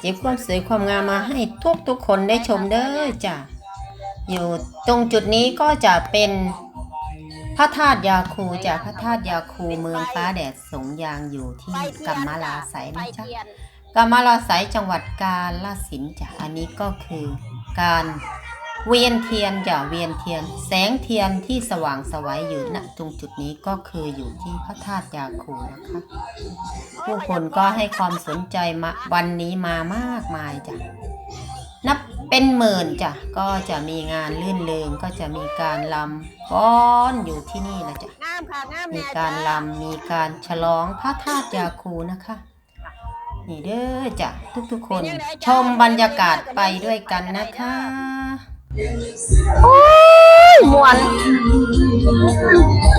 เจ็บความสวยความงามมาให้ทุกทุกคนได้ชมเด้อจ้ะอยู่ตรงจุดนี้ก็จะเป็นพระธาตุยาคูจ้ะพระธาตุยาคูเมืองฟ้าแดดสงยางอยู่ที่กัมมาลาไสยนะจ๊ะกัมาลาไสยจังหวัดกาฬสินธุ์จ้ะอันนี้ก็คือการ เวียนเทียนจ้ะเวียนเทียน แสงเทียนที่สว่างสวัยอยู่ณตรงจุดนี้ก็คืออยู่ที่พระธาตุยาคูนะคะ ผู้คนก็ให้ความสนใจมาวันนี้มามากมายจ้ะนับเป็นหมื่นจ้ะก็จะมีงานลื่นเริงก็จะมีการลำฟ้อนอยู่ที่นี่นะจ๊ะมีการลำมีการฉลองพระธาตุยาคูนะคะนี่เด้อจ้ะทุกๆคน ชมบรรยากาศไปด้วยกันนะคะ มวน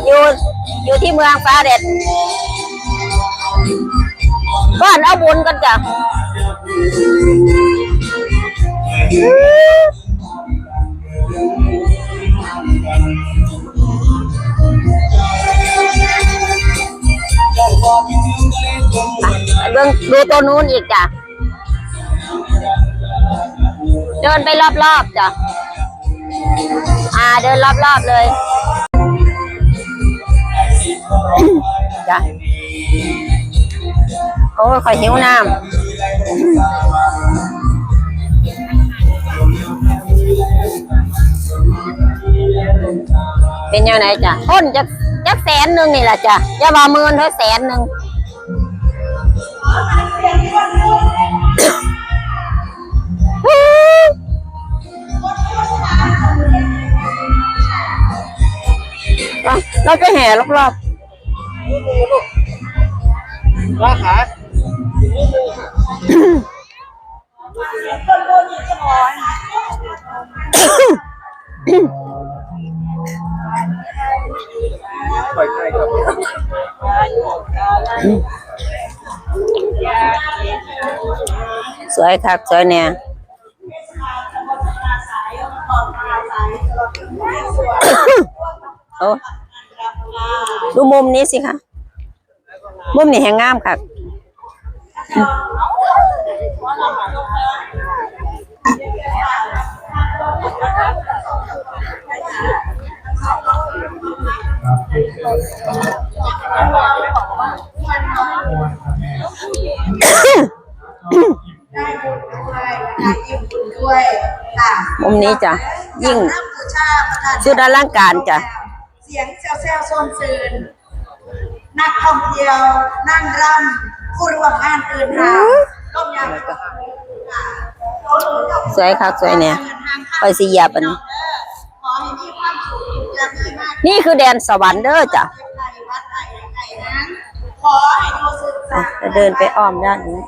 อยู่อยู่ที่เมืองฟ้าเด็ดก่อนเอาบุญกันจ้ะไปเบิ่งดูตัวนู้นอีกจ้ะ เดินไปรอบๆจ้ะ อ่าเดินรอบๆเลยจ้ะโอ้ยข่อยหิวน้ำเป็นยังไงจ้ะต้นจะจะแสนหนึ่งนี่แหละจ้ะจะว่าหมื่นเท่าแสนหนึ่ง เราไปแห่รอบว่าขาปล่อยใครครับๆสวยครับสวยเนี่ยโอ้ ดูมุมนี้สิคะมุมนี้แหงงามค่ะ ได้บุญด้วยได้ยิ่งบุญด้วยค่ะมุมนี้จ้ะยิ่งชาประธานชุดอลังการจ้ะ ซลเซลโซนซืนนักท่องเที่ยวนั่งรำผู้ร่วมงานอื่นค่ะต้มยำค่ะสวยครับสวยเนี่ยไปสิเหยียบอันนี้ขอให้มีความสุขและมีมากนี่คือแดนสวรรค์เด้อจ้ะเก็บในวัดไหนไหนนั้นขอให้ดูศึกษาจะเดินไปอ้อมด้านนี้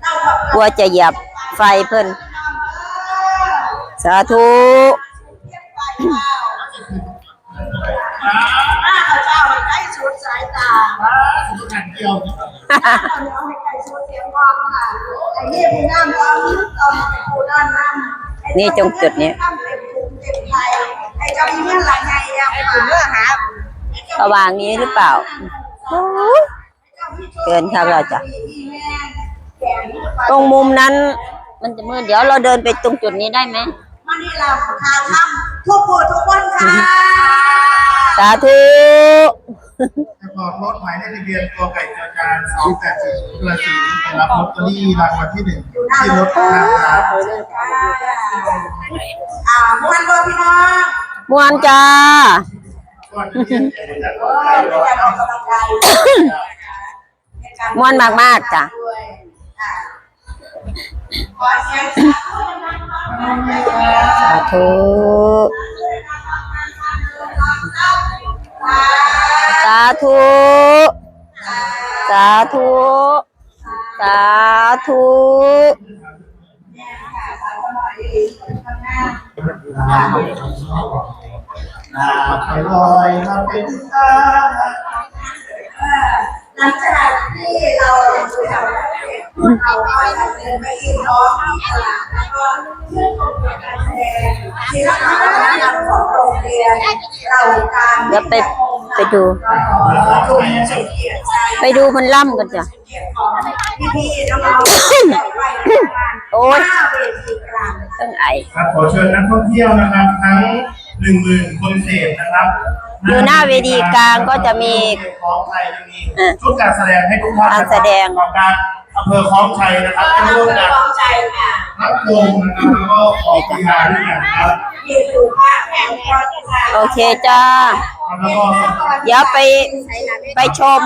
เราขอบกลัวจะเหยียบไฟเพิ่น สาธุ ข้าพเจ้าให้ใกล้สุดสายตาขันเกี่ยวเอาเนื้อให้ไก่ชูเสียงร้องค่ะไอ้นี่พี่น้ำร้องตอนไปปูด้านน้ำนี่ตรงจุดนี้ไอ้เจ้ามีเงื่อนหลังไงยังไอ้คุณเมื่อหาระวางนี้หรือเปล่าเกินครับเราจ้ะตรงมุมนั้น มันจะมืดเดี๋ยวเราเดินไปตรงจุดนี้ได้ไหมมันนี่เราทางทำทุกผู้ทุกคนค่ะ สาธุจะบอกรถหมายเลขทะเบียนตัวไก่จอจานสองแปดสี่กระสีไปรับลอตเตอรี่รางวัลที่หนึ่งที่รถนะครับอ่าม้วนบ่พี่น้องมวนจ้าก่อนที่จะเดินเออในการออกกำลังกายม่วนมากๆจ้ะด้วยอ่าขอเสียงสาธุสา ธุ สาธุ สาธุนาคลอยมาเป็นตาหลังจากที่เราดูแล เราก็จะเดินไปอีกน้องที่ตลาดแล้วก็ชื่นชมการแสดงศิลปะวัฒนธรรมของโรงเรียนเราการเดี๋ยวไปไปดูจุ่มเกียรติใจไปดูมันล่ำกันจ้ะเกียรติของพี่ๆน้องๆไว้ไอครับขอเชิญนักท่องเที่ยวนะครับทั้งหนึ่งหมื่นคนเศษนะครับอยู่หน้าเวทีกลางก็จะมีคล้องชัยจะมีชุดการแสดงให้ทุกท่านการแสดงของการ อำเภอคล้องชัยนะครับที่ร่วมกันกองใจค่ะรับวงนะครับแล้วก็ขอกีฬาด้วยกันครับยืนอยู่ข้างแผงรถค่ะโอเคจ้า แล้วก็ เดี๋ยวไปไปชม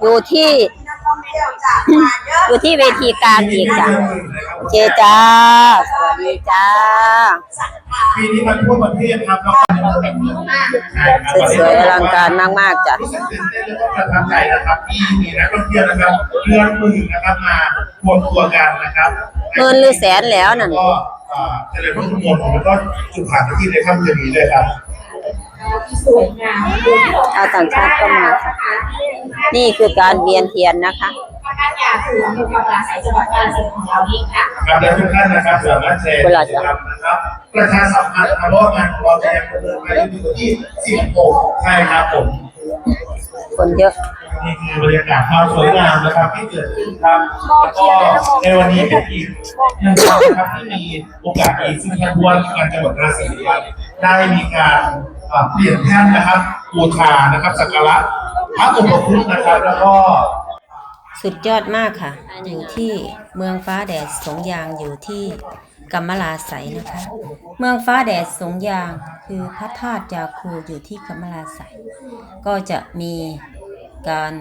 อยู่ที่นักท่ องเที่ยวจากมาเยอะอยู่ที่เวทีกลางอีกจ้ะโอเคจ้าสวัสดีจ้าปีนี้มาทั่วประเทศครับแล้วก็เป็นมากสวยๆอลังการมากๆจ้ะรู้สึกตื่นเต้นแล้วก็ประทับใจนะครับที่มีนักท่องเที่ยวนะครับเพื่อนหมื่นนะครับมารวมตัวกันนะครับหมื่นหรือแสนแล้วนั่นก็เอ่อเจริญรุ่งเรืองแล้วก็จุดผ่านไปที่ในค่ำคืนนี้ด้วยครับ สวยงามชาวต่างชาติก็มาค่ะ นี่คือการเวียนเทียนนะคะพระราชยาคืออำเภอกำลังสายจังหวัดกาฬสินธุ์ของเราเองค่ะครับและทุกท่านนะครับสามารถแชร์กิจกรรมนะครับประชาสัมพันธ์ครับว่างานของเราจะยังดำเนินไปจนถึงวันที่ 16 ใช่ครับผมคนเยอะนี่คือบรรยากาศความสวยงามนะครับที่เกิดขึ้นครับแล้วก็ในวันนี้เป็นอีกหนึ่งวันนะครับที่มีโอกาสดีซึ่งทางผู้ว่าราชการจังหวัดราชบุรีได้มีการ เปลี่ยนแท่นนะครับบูชานะครับสักการะพระอุปคุตนะครับแล้วก็สุดยอดมากค่ะ อยู่ที่เมืองฟ้าแดดสงยางอยู่ที่กัมมลาไสยนะคะ เมืองฟ้าแดดสงยางคือพระธาตุยาคูอยู่ที่กัมมลาไสยก็จะมีการ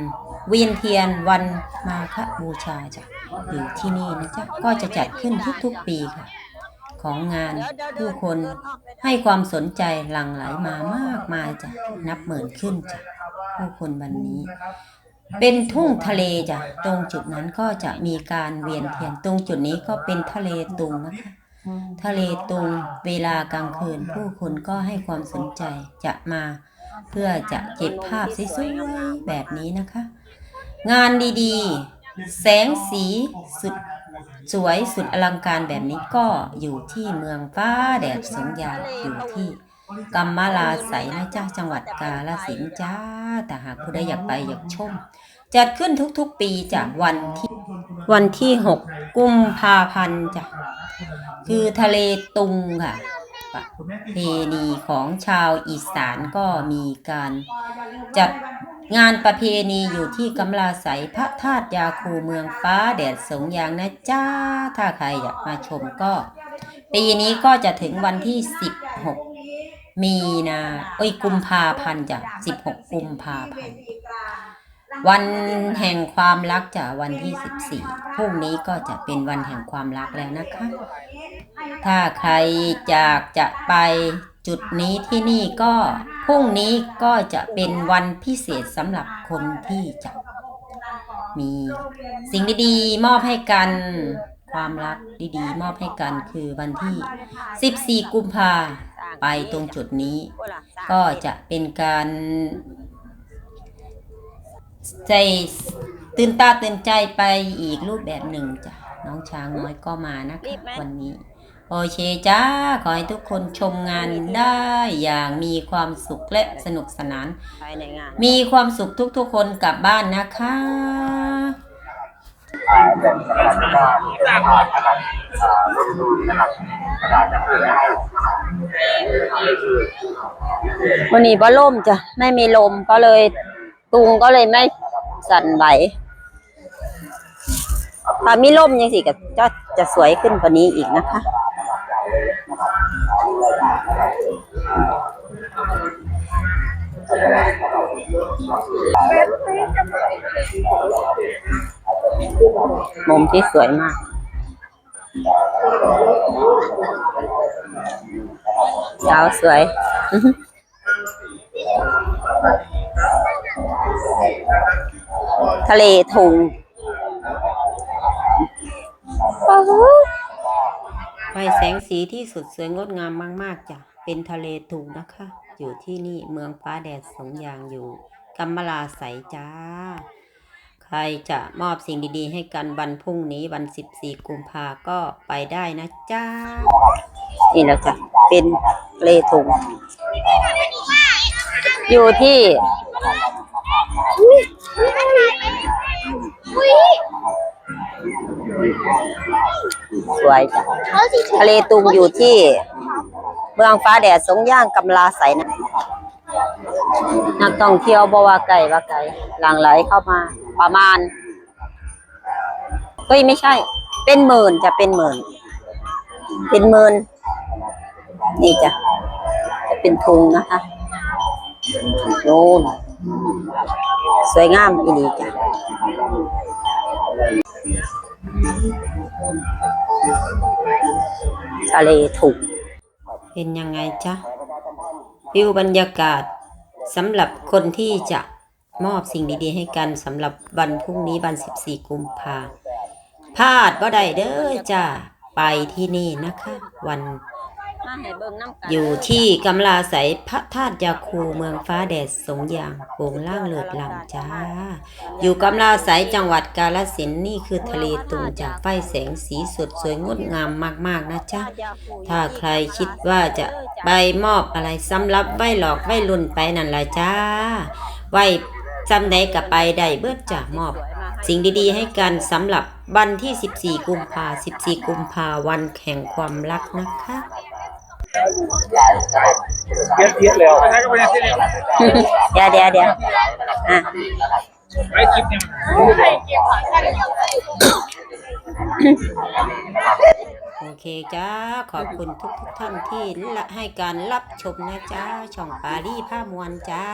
เวียนเทียนวันมาฆบูชาจ้ะอยู่ที่นี่นะจ๊ะก็จะจัดขึ้นทุกๆปีค่ะ ของงาน ผู้คนให้ความสนใจหลั่งไหลมามากมายจ้ะนับหมื่นขึ้นจ้ะผู้คนวันนี้ เป็นทุ่งทะเลจ้ะตรงจุดนั้นก็จะมีการเวียนเทียนตรงจุดนี้ก็เป็นทะเลตุงนะคะทะเลตุงเวลากลางคืน ผู้คนก็ให้ความสนใจจะมาเพื่อจะเก็บภาพสวยๆแบบนี้นะคะ งานดีๆ แสงสีสุด สวยสุดอลังการแบบนี้ก็อยู่ที่เมืองฟ้าแดดสงยางอยู่ที่กัมมาลาไสนะจ้าจังหวัดกาฬสินธ์จ้า แต่หากผู้ใดอยากไปอยากชม จัดขึ้นทุกๆปีจากวันที่วันที่ 6 กุมภาพันธ์จ้ะคือทะเลตุงค่ะประเพณีของชาวอีสานก็มีการจัด งานประเพณีอยู่ที่กำลาไสยพระธาตุยาคูเมืองฟ้าแดดสงยางนะจ้า ถ้าใครอยากมาชมก็ปีนี้ก็จะถึงวันที่ 16 มีนาเอ้ยกุมภาพันธ์จ้ะ16 กุมภาพันธ์วันแห่งความรักจะวันที่ 14พรุ่งนี้ก็จะเป็นวันแห่งความรักแล้วนะคะ ถ้าใครอยากจะไป จุดนี้ที่นี่ก็พรุ่งนี้ก็จะเป็นวันพิเศษสำหรับคนที่จะมีสิ่งดีๆ มอบให้กัน ความรักดี ๆ มอบให้กันคือวันที่ 14 กุมภาไปตรงจุดนี้ ก็จะเป็นการใจตื่นตาตื่นใจไปอีกรูปแบบหนึ่งจ้ะน้องช้างน้อยก็มานะคะวันนี้ โอเคจ้า ขอให้ทุกคนชมงานได้อย่างมีความสุขและสนุกสนาน ภายในงานมีความสุขทุกๆคนกลับบ้านนะคะ วันนี้บ่ล่มจ้ะ ไม่มีลมก็เลยตุงก็เลยไม่สั่นไหวถ้ามีลมยังสิก็จะจะสวยขึ้นกว่านี้อีกนะคะ มุมที่สวยมาก สาวสวยอื้อหือทะเลทุงไฟแสงสีที่สุดสวยงดงามมาก ๆจ้ะ เป็นทะเลตุงนะคะ อยู่ที่นี่เมืองฟ้าแดดสงยางอยู่ กัมมลาใสจ้า ใครจะมอบสิ่งดีๆ ให้กันวันพรุ่งนี้วัน14กุมภาก็ไปได้นะจ้า นี่แหละจ้ะเป็นเลทุง อยู่ที่สวยจ้ะทะเลตุงอยู่ที่ เมืองฟ้าแดดสงย่างกำลาใสนะ นักท่องเที่ยวบว่าไก่ว่าไก่หลังไหลเข้ามา ประมาณเฮ้ยไม่ใช่ เป็นหมื่นจะเป็นหมื่น เป็นหมื่นนี่จ้ะจะเป็นทุงนะคะโน่นสวยงามอีหลีจ้ะทะเลถูกเป็นยังไงจ๊ะวิวบรรยากาศ สำหรับคนที่จะมอบสิ่งดีๆ ให้กันสำหรับวันพรุ่งนี้วัน14กุมภาพลาดบ่ได้เด้อจ้าไปที่นี่นะคะ วัน อยู่ที่กำลาใสพระธาตุยาคูเมืองฟ้าแดดสงยางโป่งล่างเลิศลำจ้า อยู่กำลาใสจังหวัดกาฬสินนี่คือทะเลตุงจากไฟแสงสีสดสวยงดงามมากๆนะจ๊ะ ถ้าใครคิดว่าจะไปมอบอะไรสำหรับไหวหลอกไหวลุ่นไปนั่นละจ้าไหวจำใดกับไปได้เบิดจะมอบ สิ่งดีๆ ให้กันสำหรับวันที่ 14 กุมภา14 กุมภาวันแห่งความรักนะคะ เทียบเทียบแล้วเดี๋ยวเดี๋ยวเดี๋ยวอะโอเคจ้า ขอบคุณทุกๆท่านที่ละให้การรับชมนะจ้า ช่องปารีผ้ามวลจ้า